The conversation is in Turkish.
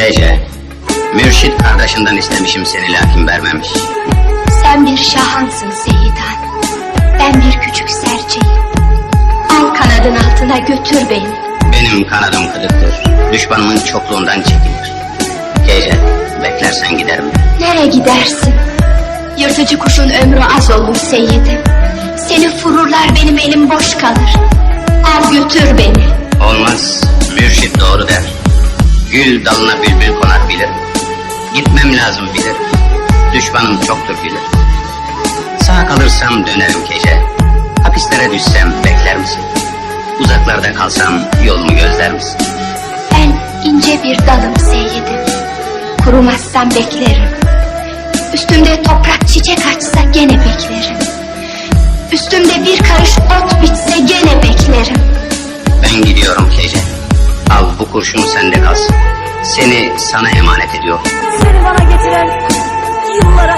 Kece, mürşit kardeşinden istemişim seni lakin vermemiş. Sen bir şahansın Seyidan. Ben bir küçük serçeyim. Al kanadın altına götür beni. Benim kanadım kırıktır, düşmanımın çokluğundan çekilir. Kece, beklersen giderim. Nereye gidersin? Yırtıcı kuşun ömrü az olur Seyidim. Seni vururlar benim elim boş kalır. Al götür beni. Olmaz, mürşit doğru der. Gül dalına bülbül konar bilir. Gitmem lazım bilir. Düşmanım çoktur bilir. Sağ kalırsam dönerim gece. Hapislere düşsem bekler misin? Uzaklarda kalsam yolumu gözler misin? Ben ince bir dalım Seyidim. Kurumazsam beklerim. Üstümde toprak çiçek açsa gene beklerim. Üstümde bir karış ot bitse bu kurşun sende kalsın. Seni sana emanet ediyorum. Seni bana getiren yıllara